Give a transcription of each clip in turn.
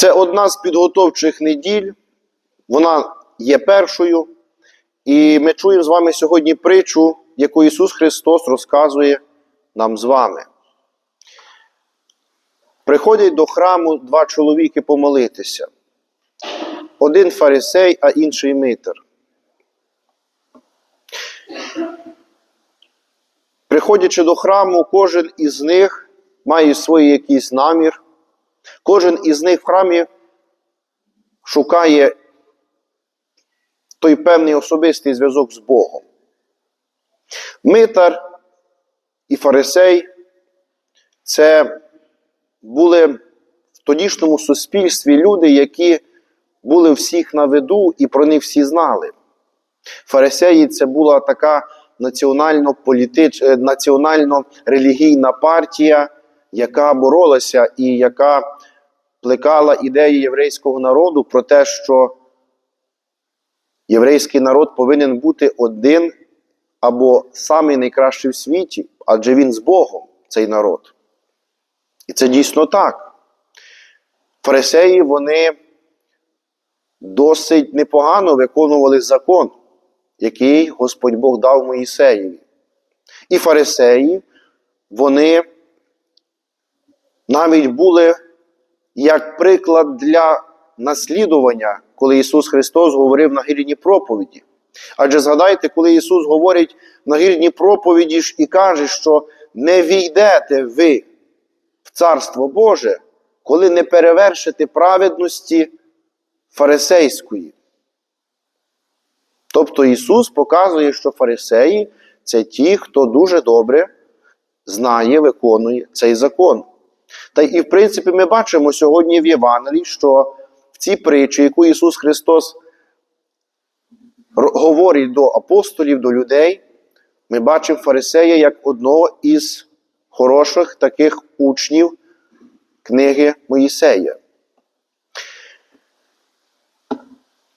Це одна з підготовчих неділь, вона є першою. І ми чуємо з вами сьогодні притчу, яку Ісус Христос розказує нам з вами. Приходять до храму два чоловіки помолитися. Один фарисей, а інший митар. Приходячи до храму, кожен із них має свій якийсь намір. Кожен із них в храмі шукає той певний особистий зв'язок з Богом. Митар і фарисей це були в тодішньому суспільстві люди, які були всіх на виду і про них всі знали. Фарисеї це була така е, національно-релігійна партія, яка боролася і яка плекала ідеї єврейського народу про те, що єврейський народ повинен бути один або самий найкращий в світі, адже він з Богом, цей народ. І це дійсно так. Фарисеї вони досить непогано виконували закон, який Господь Бог дав Моїсеєві. І фарисеї, вони навіть були як приклад для наслідування, коли Ісус Христос говорив на гірній проповіді. Адже згадайте, коли Ісус говорить на гірній проповіді і каже, що не війдете ви в Царство Боже, коли не перевершите праведності фарисейської. Тобто Ісус показує, що фарисеї це ті, хто дуже добре знає, виконує цей закон. Та і, в принципі, ми бачимо сьогодні в Євангелії, що в цій притчі, яку Ісус Христос говорить до апостолів, до людей, ми бачимо фарисея як одного із хороших таких учнів книги Моїсея.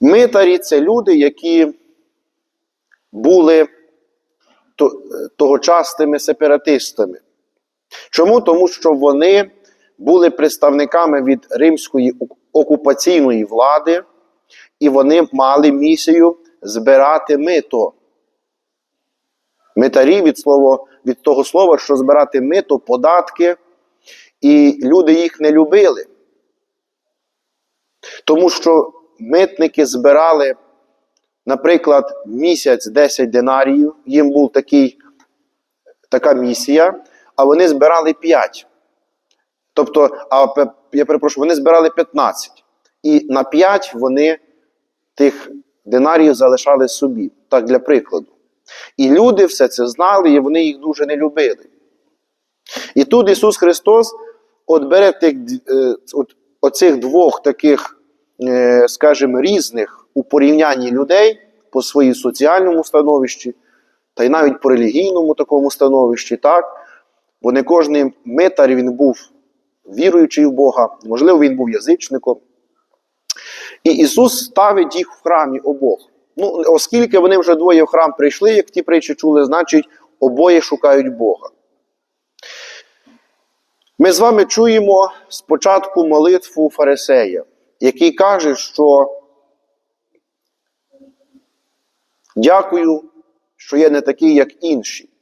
Митарі це люди, які були то- тогочасними сепаратистами. Чому? Тому що вони були представниками від римської окупаційної влади, і вони мали місію збирати мито. Митарі від, слова, від того слова, що збирати мито, податки, і люди їх не любили. Тому що митники збирали, наприклад, місяць 10 динаріїв, їм був такий, така місія, а вони збирали 5. Тобто, а, я перепрошую, вони збирали 15. І на 5 вони тих динаріїв залишали собі, так для прикладу. І люди все це знали, і вони їх дуже не любили. І тут Ісус Христос от бере тих, е, от, оцих двох таких, е, скажімо, різних у порівнянні людей по своїй соціальному становищі, та й навіть по релігійному такому становищі, так? Бо не кожний митар він був віруючий в Бога, можливо, він був язичником. І Ісус ставить їх в храмі обох. Ну, оскільки вони вже двоє в храм прийшли, як ті притчі чули, значить обоє шукають Бога. Ми з вами чуємо спочатку молитву Фарисея, який каже, що дякую, що я не такий, як інші.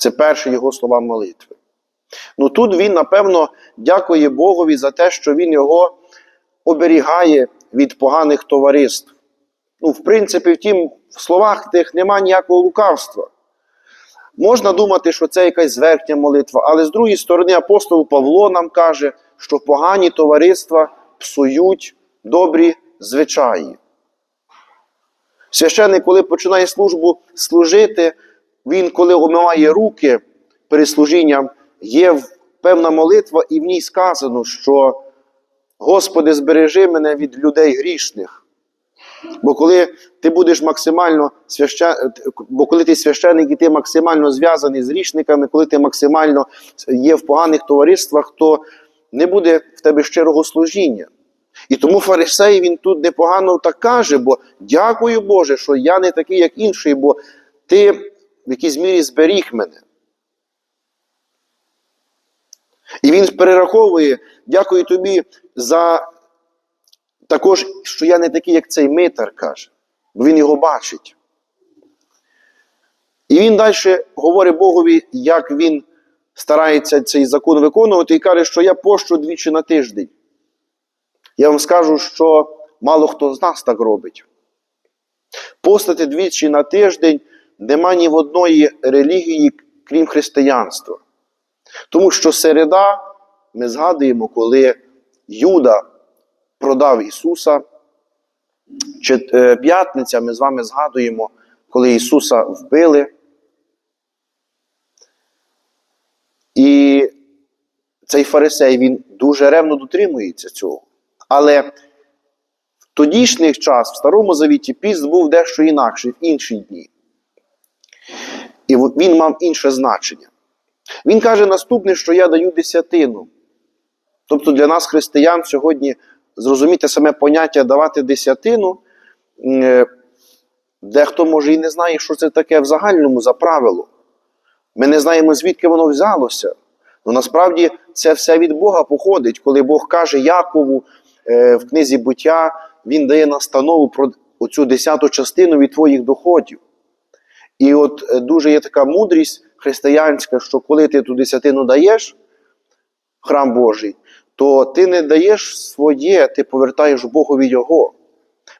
Це перші його слова молитви. Ну тут він, напевно, дякує Богові за те, що він його оберігає від поганих товариств. Ну, в принципі, в тім в словах тих нема ніякого лукавства. Можна думати, що це якась зверхня молитва, але з другої сторони, апостол Павло нам каже, що погані товариства псують добрі звичаї. Священник, коли починає службу служити, він, коли омиває руки перед служінням, є певна молитва, і в ній сказано, що Господи, збережи мене від людей грішних. Бо коли ти будеш максимально священ... бо коли ти священик і ти максимально зв'язаний з грішниками, коли ти максимально є в поганих товариствах, то не буде в тебе щирого служіння. І тому фарисей він тут непогано так каже, бо дякую Боже, що я не такий, як інший, бо ти в якійсь мірі зберіг мене. І він перераховує Дякую тобі за також, що я не такий, як цей митар, каже, бо він його бачить. І він далі говорить Богові, як він старається цей закон виконувати, і каже, що я пощу двічі на тиждень. Я вам скажу, що мало хто з нас так робить. Постати двічі на тиждень нема ні в одної релігії, крім християнства. Тому що середа, ми згадуємо, коли Юда продав Ісуса, чи е, п'ятниця ми з вами згадуємо, коли Ісуса вбили. І цей фарисей він дуже ревно дотримується цього. Але в тодішніх час, в Старому Завіті, піст був дещо інакший в інші дні. І він мав інше значення. Він каже наступне, що я даю десятину. Тобто для нас, християн, сьогодні зрозуміти саме поняття давати десятину. е, Дехто може і не знає, що це таке в загальному за правило. Ми не знаємо, звідки воно взялося. Ну насправді це все від Бога походить, коли Бог каже Якову е, в книзі буття, Він дає настанову про оцю десяту частину від твоїх доходів. І от е, дуже є така мудрість християнська, що коли ти ту десятину даєш, храм Божий, то ти не даєш своє, ти повертаєш Богові Його.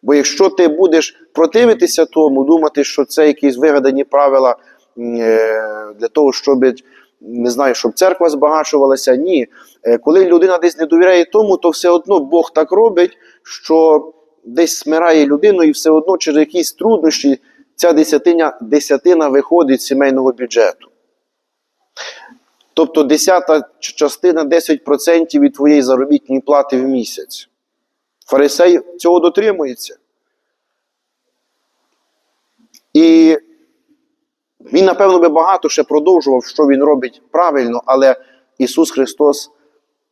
Бо якщо ти будеш противитися тому, думати, що це якісь вигадані правила е, для того, щоб не знаю, щоб церква збагачувалася, ні. Е, Коли людина десь не довіряє тому, то все одно Бог так робить, що десь смирає людину, і все одно через якісь труднощі ця десятина, десятина виходить з сімейного бюджету. Тобто десята частина 10% від твоєї заробітної плати в місяць. Фарисей цього дотримується. І він, напевно, би багато ще продовжував, що він робить правильно, але Ісус Христос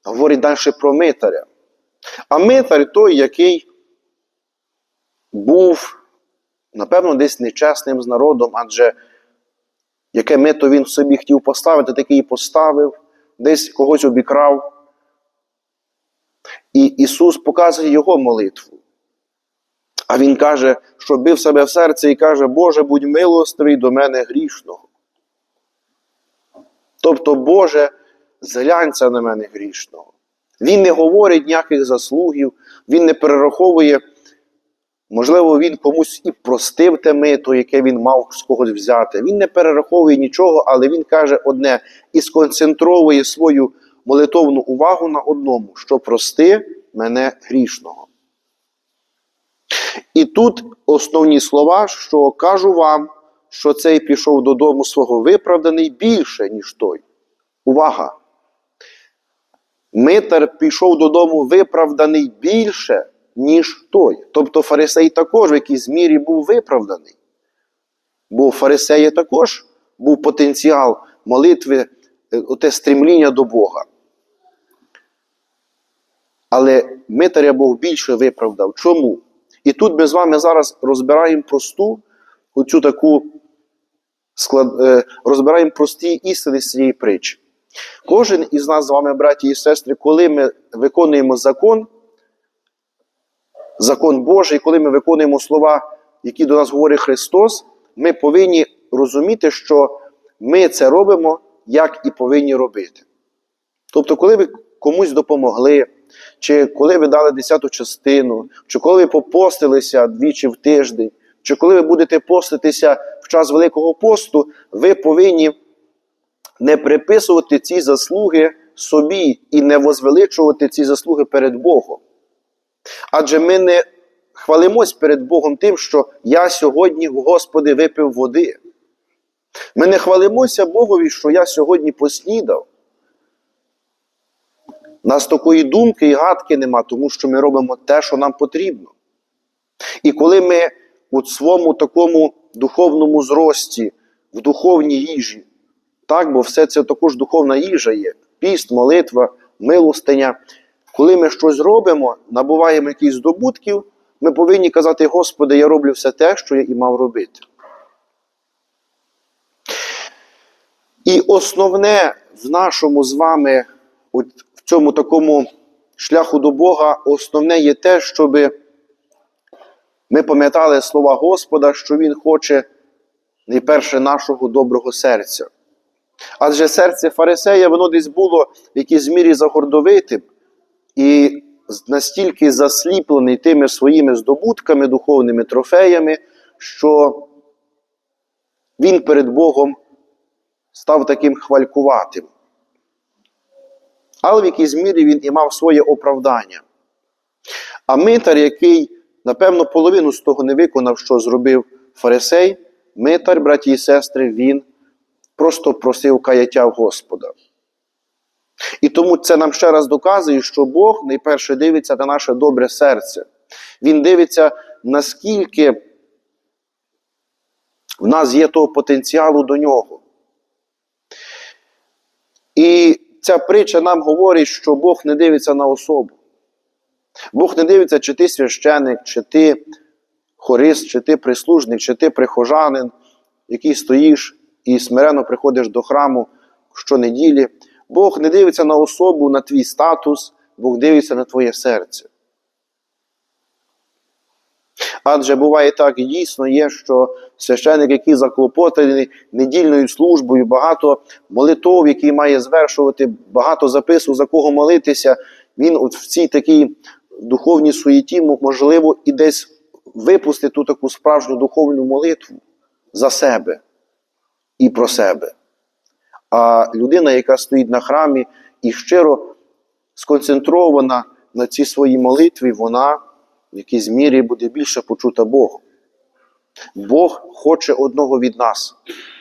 говорить далі про митаря. А митар той, який був, напевно, десь нечесним з народом, адже яке мито він собі хотів поставити, таке і поставив, десь когось обікрав. І Ісус показує його молитву. А Він каже, що бив себе в серце і каже, Боже, будь милостивий до мене грішного. Тобто, Боже, зглянься на мене грішного. Він не говорить ніяких заслугів, він не перераховує, можливо, він комусь і простив те мито, яке він мав з когось взяти. Він не перераховує нічого, але він каже одне і сконцентровує свою молитовну увагу на одному, що прости мене грішного. І тут основні слова, що кажу вам, що цей пішов додому свого виправданий більше, ніж той. Увага! Митар пішов додому виправданий більше, ніж той. Тобто фарисей також в якійсь мірі був виправданий. Бо у фарисея також був потенціал молитви, е, оте стремління до Бога. Але митаря Бог більше виправдав. Чому? І тут ми з вами зараз розбираємо просту, оцю таку склад, е, розбираємо прості істини з цієї притчі. Кожен із нас з вами, браті і сестри, коли ми виконуємо закон, закон Божий, коли ми виконуємо слова, які до нас говорить Христос, ми повинні розуміти, що ми це робимо, як і повинні робити. Тобто, коли ви комусь допомогли, чи коли ви дали десяту частину, чи коли ви попостилися двічі в тиждень, чи коли ви будете поститися в час Великого посту, ви повинні не приписувати ці заслуги собі і не возвеличувати ці заслуги перед Богом. Адже ми не хвалимось перед Богом тим, що я сьогодні, Господи, випив води. Ми не хвалимося Богові, що я сьогодні поснідав. Нас такої думки і гадки нема, тому що ми робимо те, що нам потрібно. І коли ми у своєму такому духовному зрості, в духовній їжі, так, бо все це також духовна їжа є, піст, молитва, милостиня. Коли ми щось робимо, набуваємо якісь здобутків, ми повинні казати, Господи, я роблю все те, що я і мав робити. І основне в нашому з вами, от в цьому такому шляху до Бога основне є те, щоб ми пам'ятали слова Господа, що Він хоче найперше нашого доброго серця. Адже серце Фарисея, воно десь було в якійсь мірі загордовитим і настільки засліплений тими своїми здобутками, духовними трофеями, що він перед Богом став таким хвалькуватим. Але в якійсь мірі він і мав своє оправдання. А митар, який, напевно, половину з того не виконав, що зробив фарисей, митар, браті і сестри, він просто просив каяття Господа. І тому це нам ще раз доказує, що Бог найперше дивиться на наше добре серце. Він дивиться, наскільки в нас є того потенціалу до нього. І ця притча нам говорить, що Бог не дивиться на особу. Бог не дивиться, чи ти священик, чи ти хорист, чи ти прислужник, чи ти прихожанин, який стоїш і смиренно приходиш до храму щонеділі. Бог не дивиться на особу, на твій статус, Бог дивиться на твоє серце. Адже буває так і дійсно є, що священик, який заклопотаний недільною службою, багато молитов, який має звершувати, багато запису, за кого молитися, він от в цій такій духовній суєті, можливо, і десь випустить ту таку справжню духовну молитву за себе і про себе. А людина, яка стоїть на храмі і щиро сконцентрована на цій своїй молитві, вона в якійсь мірі буде більше почута Богом. Бог хоче одного від нас.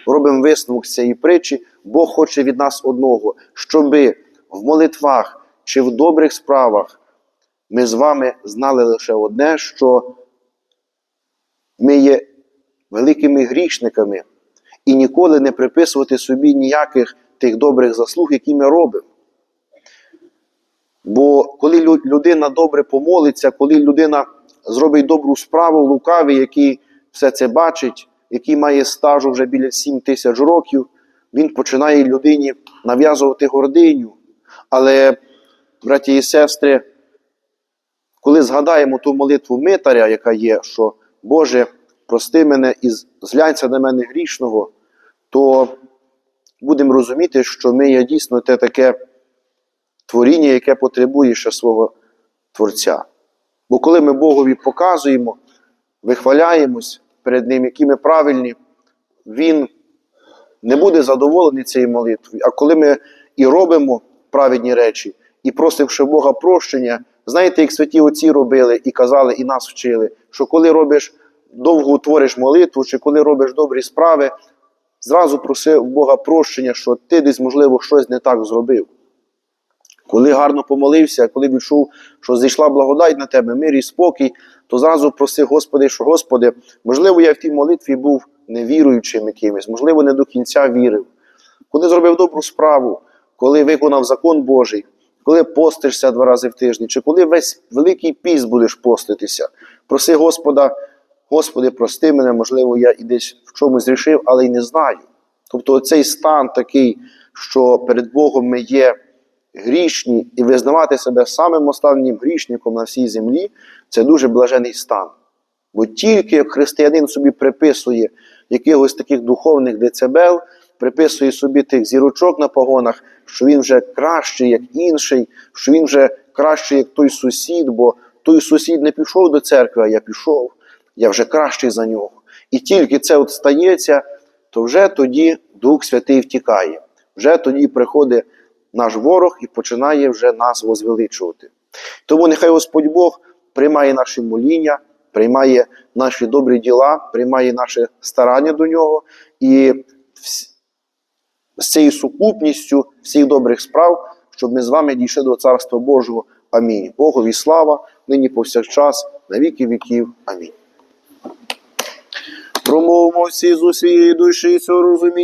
Робимо висновок з цієї притчі. Бог хоче від нас одного, щоби в молитвах чи в добрих справах ми з вами знали лише одне, що ми є великими грішниками і ніколи не приписувати собі ніяких тих добрих заслуг, які ми робимо. Бо коли людина добре помолиться, коли людина зробить добру справу, лукавий, який все це бачить, який має стажу вже біля 7 тисяч років, він починає людині нав'язувати гординю. Але, браті і сестри, коли згадаємо ту молитву митаря, яка є, що Боже, прости мене і зглянься на мене грішного, то будемо розуміти, що ми є дійсно те таке творіння, яке потребує ще свого Творця. Бо коли ми Богові показуємо, вихваляємось перед Ним, які ми правильні, Він не буде задоволений цією молитвою. А коли ми і робимо праведні речі, і просивши Бога прощення, знаєте, як святі отці робили і казали, і нас вчили, що коли робиш довго твориш молитву, чи коли робиш добрі справи, зразу проси в Бога прощення, що ти десь, можливо, щось не так зробив. Коли гарно помолився, коли відчув, що зійшла благодать на тебе, мир і спокій, то зразу проси, Господи, що Господи, можливо, я в тій молитві був невіруючим якимось, можливо, не до кінця вірив. Коли зробив добру справу, коли виконав закон Божий, коли постишся два рази в тиждень, чи коли весь великий піст будеш поститися, проси Господа, Господи, прости мене, можливо, я і десь в чомусь зрішив, але й не знаю. Тобто цей стан такий, що перед Богом ми є грішні і визнавати себе самим останнім грішником на всій землі це дуже блажений стан. Бо тільки як християнин собі приписує якихось таких духовних децибел, приписує собі тих зірочок на погонах, що він вже кращий, як інший, що він вже кращий, як той сусід, бо той сусід не пішов до церкви, а я пішов, я вже кращий за нього. І тільки це от стається, то вже тоді Дух Святий втікає. Вже тоді приходить наш ворог і починає вже нас возвеличувати. Тому нехай Господь Бог приймає наші моління, приймає наші добрі діла, приймає наше старання до нього і з цією сукупністю всіх добрих справ, щоб ми з вами дійшли до Царства Божого. Амінь. Богові слава, нині повсякчас, на віки віків. Амінь. Промовимо всі з усієї душі цього розуміння.